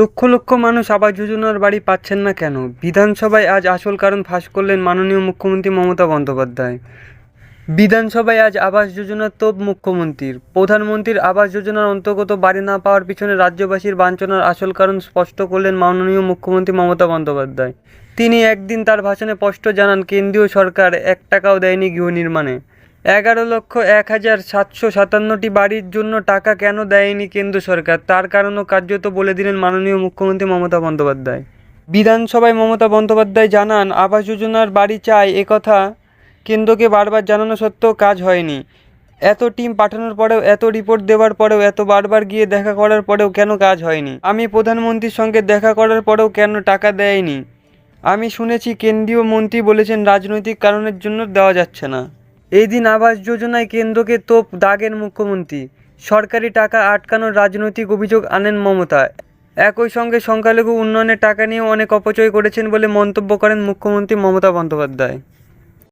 লক্ষ লক্ষ মানুষ আবাস যোজনার বাড়ি পাচ্ছেন না কেন? বিধানসভায় আজ আসল কারণ ফাঁস করলেন মাননীয় মুখ্যমন্ত্রী মমতা বন্দ্যোপাধ্যায়। বিধানসভায় আজ আবাস যোজনার তোপ মুখ্যমন্ত্রীর। প্রধানমন্ত্রীর আবাস যোজনার অন্তর্গত বাড়ি না পাওয়ার পিছনে রাজ্যবাসীর বাঞ্ছনার আসল কারণ স্পষ্ট করলেন মাননীয় মুখ্যমন্ত্রী মমতা বন্দ্যোপাধ্যায়। তিনি একদিন তার ভাষণে স্পষ্ট জানান, কেন্দ্রীয় সরকার এক টাকাও দেয়নি গৃহ নির্মাণে। এগারো লক্ষ এক হাজার সাতশো সাতান্নটি বাড়ির জন্য টাকা কেন দেয়নি কেন্দ্র সরকার? তার কারণও কার্যত বলে দিলেন মাননীয় মুখ্যমন্ত্রী মমতা বন্দ্যোপাধ্যায়। বিধানসভায় মমতা বন্দ্যোপাধ্যায় জানান, আবাস যোজনার বাড়ি চাই একথা কেন্দ্রকে বারবার জানানো সত্ত্বেও কাজ হয়নি। এত টিম পাঠানোর পরেও, এত রিপোর্ট দেওয়ার পরেও, এত বারবার গিয়ে দেখা করার পরেও কেন কাজ হয়নি? আমি প্রধানমন্ত্রীর সঙ্গে দেখা করার পরেও কেন টাকা দেয়নি? আমি শুনেছি কেন্দ্রীয় মন্ত্রী বলেছেন, রাজনৈতিক কারণের জন্য দেওয়া যাচ্ছে না। এই দিন আবাস যোজনায় কেন্দ্রকে তোপ দাগের মুখ্যমন্ত্রী। সরকারি টাকা আটকানোর রাজনৈতিক অভিযোগ আনেন মমতা। একই সঙ্গে সংখ্যালঘু উন্নয়নের টাকা নিয়েও অনেক অপচয় করেছেন বলে মন্তব্য করেন মুখ্যমন্ত্রী মমতা বন্দ্যোপাধ্যায়।